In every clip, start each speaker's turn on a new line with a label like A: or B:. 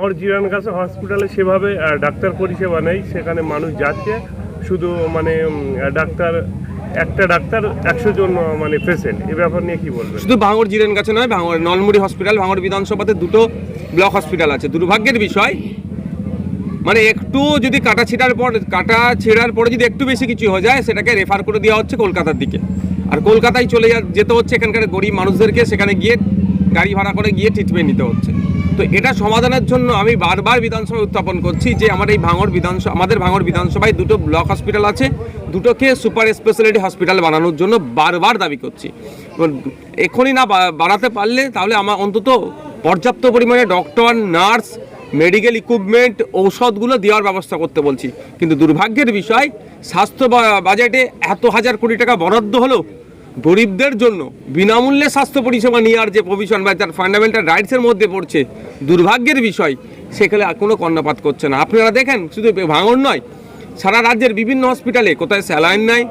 A: আমার জিরান কাছে হসপিটালে সেভাবে ডাক্তার পরিষেবা নেই, সেখানে মানুষ যাচ্ছে। শুধু মানে ডাক্তার, একটা ডাক্তার একশো জন মানে পেশেন্ট এ ব্যাপার নিয়ে কি বলবেন?
B: শুধু ভাঙড় জিরেন কাছে নয়, ভাঙড়, নলমুড়ি হসপিটাল ভাঙড় বিধানসভাতে দুটো ব্লক হসপিটাল আছে। দুর্ভাগ্যের বিষয় মানে একটু যদি কাটা ছিঁড়ার পর, কাটা ছেঁড়ার পরে যদি একটু বেশি কিছু হয়ে যায়, সেটাকে রেফার করে দেওয়া হচ্ছে কলকাতার দিকে। আর কলকাতায় চলে যেতে হচ্ছে এখানকার গরিব মানুষদেরকে, সেখানে গিয়ে গাড়ি ভাড়া করে গিয়ে ট্রিটমেন্ট নিতে হচ্ছে। তো এটা সমাধানের জন্য আমি বারবার বিধানসভায় উত্থাপন করছি যে আমার এই ভাঙড় বিধানসভা, আমাদের ভাঙড় বিধানসভায় দুটো ব্লক হসপিটাল আছে, দুটোকে সুপার স্পেশালিটি হসপিটাল বানানোর জন্য বারবার দাবি করছি। এখনই না বাড়াতে পারলে তাহলে আমার অন্তত পর্যাপ্ত পরিমাণে ডক্টর, নার্স, মেডিকেল ইকুইপমেন্ট, ঔষধগুলো দেওয়ার ব্যবস্থা করতে বলছি। কিন্তু দুর্ভাগ্যের বিষয়, স্বাস্থ্য বাজেটে এত হাজার কোটি টাকা বরাদ্দ হলো গরিবদের জন্য বিনামূল্যে স্বাস্থ্য পরিষেবা নেওয়ার যে প্রভিশন বা তার ফান্ডামেন্টাল রাইটসের মধ্যে পড়ছে, দুর্ভাগ্যের বিষয়, সেখানে আর কোনো কর্ণপাত করছে না। আপনারা দেখেন, শুধু ভাঙন নয়, সারা রাজ্যের বিভিন্ন হসপিটালে কোথায় স্যালাইন নাই,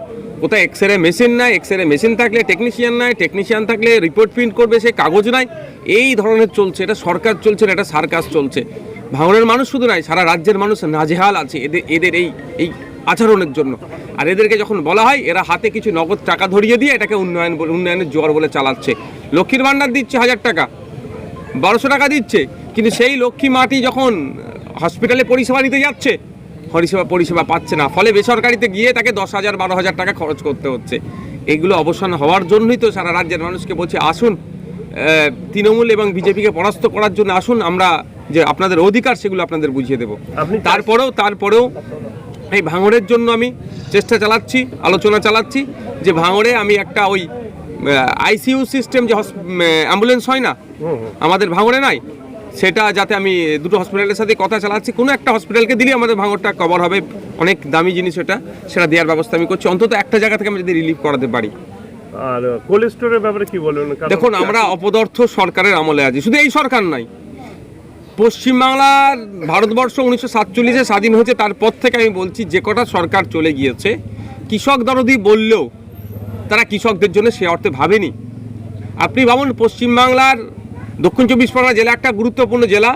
B: কোথায় এক্স রে মেশিন নাই এক্স রে মেশিন থাকলে টেকনিশিয়ান নাই টেকনিশিয়ান থাকলে রিপোর্ট প্রিন্ট করবে সে, কাগজ নাই, এই ধরনের চলছে, এটা সরকার চলছে না, এটা সার্কাস চলছে। ভাঙনের মানুষ শুধু নাই, সারা রাজ্যের মানুষ নাজেহাল আছে, এদের এদের এই এই আচরণের জন্য। আর এদেরকে যখন বলা হয় এরা হাতে কিছু নগদ টাকা ধরিয়ে দিয়ে এটাকে উন্নয়ন বলে- উন্নয়নের জোয়ার বলে চালাচ্ছে। লক্ষ্মীর ভাণ্ডার দিচ্ছে হাজার টাকা বারোশো টাকা দিচ্ছে কিন্তু সেই লক্ষ্মী মাটি যখন হসপিটালে পরিষেবা নিতে যাচ্ছে পরিষেবা পরিষেবা পাচ্ছে না। ফলে বেসরকারিতে গিয়ে তাকে দশ হাজার বারো হাজার টাকা খরচ করতে হচ্ছে। এগুলো অবসান হওয়ার জন্যই তো সারা রাজ্যের মানুষকে বলছে আসুন তৃণমূল এবং বিজেপিকে পরাস্ত করার জন্য আসুন আমরা যে আপনাদের অধিকার সেগুলো আপনাদের বুঝিয়ে দেবো। তারপরেও তারপরেও এই ভাঙড়ের জন্য আমি চেষ্টা চালাচ্ছি আলোচনা চালাচ্ছি যে ভাঙড়ে আমি একটা ওই আইসিইউ সিস্টেম যে অ্যাম্বুলেন্স হয় না। আমাদের ভাঙড়ে নাই সেটা যাতে আমি দুটো হসপিটালের সাথে কথা চালাচ্ছি। কোনো একটা হসপিটালকে দিলে আমাদের ভাঙড়টা কভার হবে অনেক দামি জিনিস এটা সেটা দেওয়ার ব্যবস্থা আমি করছি। অন্তত একটা জায়গা থেকে আমি যদি রিলিফ করাতে পারি।
A: আর কোল্ড স্টোরের ব্যাপারে কি বলবেন?
B: দেখুন আমরা অপদার্থ সরকারের আমলে আছি শুধু এই সরকার নয় পশ্চিমবাংলার ভারতবর্ষ উনিশশো সাতচল্লিশে স্বাধীন হয়েছে তারপর থেকে আমি বলছি, যে কটা সরকার চলে গিয়েছে, কৃষক দরদি বললেও তারা কৃষকদের জন্য সে অর্থে ভাবেনি। আপনি ভাবুন, পশ্চিমবাংলার দক্ষিণ চব্বিশ পরগনা জেলা একটা গুরুত্বপূর্ণ জেলা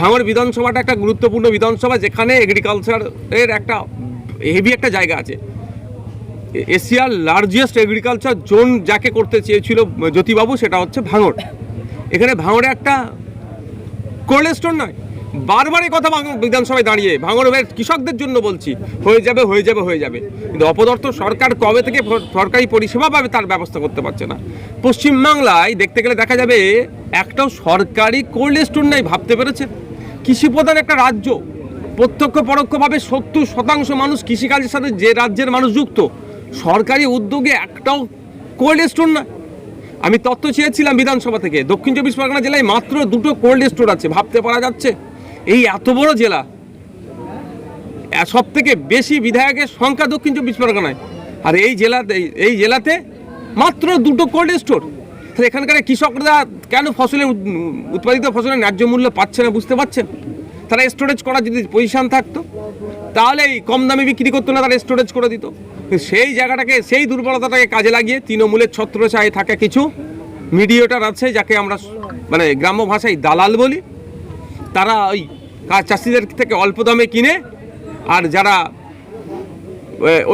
B: ভাঙড় বিধানসভাটা একটা গুরুত্বপূর্ণ বিধানসভা, যেখানে এগ্রিকালচারের একটা হেভি একটা জায়গা আছে। এশিয়ার লার্জেস্ট এগ্রিকালচার জোন যাকে করতে চেয়েছিল জ্যোতিবাবু, সেটা হচ্ছে ভাঙড় এখানে ভাঙড়ে একটা কোল্ড স্টোর নয় বারবার কথা বিধানসভায় দাঁড়িয়ে ভাঙড়ের কৃষকদের জন্য বলছি, হয়ে যাবে হয়ে যাবে হয়ে যাবে। কিন্তু অপদর্থ সরকার কবে থেকে সরকারি পরিষেবা পাবে তার ব্যবস্থা করতে পারছে না। পশ্চিমবাংলায় দেখতে গেলে দেখা যাবে একটাও সরকারি কোল্ড স্টোর নেই, ভাবতে পেরেছে কৃষি প্রধান একটা রাজ্য, প্রত্যক্ষ পরোক্ষভাবে সত্তর শতাংশ মানুষ কৃষিকাজের সাথে যে রাজ্যের মানুষ যুক্ত, সরকারি উদ্যোগে একটাও কোল্ড স্টোর না আমি তথ্য চেয়েছিলাম বিধানসভা থেকে। দক্ষিণ চব্বিশ পরগনা জেলায় মাত্র দুটো কোল্ড স্টোর আছে, ভাবতে পারা যাচ্ছে। এই এত বড় জেলা সব থেকে বেশি বিধায়কের সংখ্যা দক্ষিণ চব্বিশ পরগনায়। আর এই জেলাতে এই জেলাতে মাত্র দুটো কোল্ড স্টোর। তাহলে এখানকার কৃষকরা কেন ফসলের উৎপাদিত ফসলের ন্যায্য মূল্য পাচ্ছে না বুঝতে পারছেন? তারা স্টোরেজ করার যদি পজিশন থাকতো। তাহলে এই কম দামে বিক্রি করতো না তারা স্টোরেজ করে দিত। সেই জায়গাটাকে, সেই দুর্বলতাটাকে কাজে লাগিয়ে তৃণমূলের ছত্রছায় থাকে কিছু মিডিয়টার আছে, যাকে আমরা মানে গ্রাম্য ভাষায় দালাল বলি। তারা ওই চাষিদের থেকে অল্প দামে কিনে, আর যারা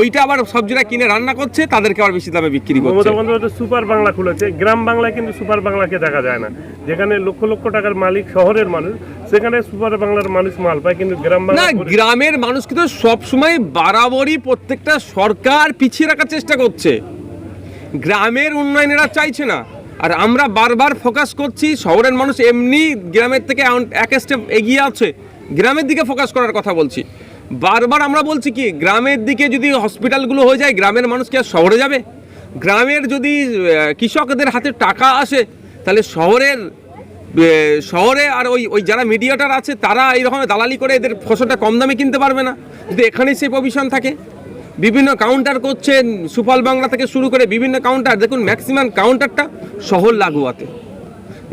B: ওইটা আবার সবজিটা কিনে রান্না করছে তাদেরকে আবার বেশি দামে বিক্রি করছে।
A: সুপার বাংলা খুলেছে। গ্রাম বাংলায় কিন্তু সুপার বাংলাকে দেখা যায় না। যেখানে লক্ষ লক্ষ টাকার মালিক শহরের মানুষ সেখানে সুপার বাংলার মানুষ মাল পায় কিন্তু গ্রাম বাংলা
B: গ্রামের মানুষকে তো সবসময় বাড়াবাড়ি প্রত্যেকটা সরকার পিছিয়ে রাখার চেষ্টা করছে। গ্রামের উন্নয়ন এরা চাইছে না। আর আমরা বারবার ফোকাস করছি শহরের মানুষ এমনি গ্রামের থেকে এক স্টেপ এগিয়ে আছে। গ্রামের দিকে ফোকাস করার কথা বলছি। বারবার আমরা বলছি কি, গ্রামের দিকে যদি হসপিটালগুলো হয়ে যায়, গ্রামের মানুষ কি আর শহরে যাবে? গ্রামের যদি কৃষকদের হাতে টাকা আসে, তাহলে শহরের শহরে আর ওই ওই যারা মিডিয়াটার আছে, তারা এই রকম দালালি করে এদের ফসলটা কম দামে কিনতে পারবে না। যদি এখানেই সেই প্রভিশন থাকে, বিভিন্ন কাউন্টার করছেন সুফল বাংলা থেকে শুরু করে বিভিন্ন কাউন্টার দেখুন ম্যাক্সিমাম কাউন্টারটা শহর লাগোয়াতে।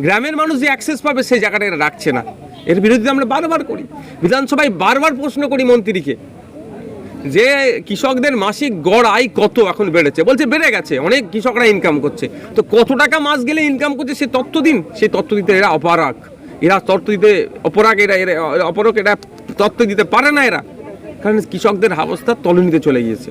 B: গ্রামের মানুষ যে অ্যাক্সেস পাবে, সেই জায়গাটা রাখছে না। এর বিরোধিতা আমরা বারবার করি। বিধানসভায় বারবার প্রশ্ন করি মন্ত্রীকে যে কৃষকদের মাসিক গড় আয় কত এখন বেড়েছে? বলছে বেড়ে গেছে, অনেক কৃষকরা ইনকাম করছে। তো কত টাকা মাস গেলে ইনকাম করছে সে তথ্য দিন? সেই তথ্য দিতে এরা অপারক এরা তত্ত্ব দিতে অপরাগ এরা এরা অপরক এরা তত্ত্ব দিতে পারে না এরা। কারণ কৃষকদের অবস্থা তলনিতে চলে গিয়েছে।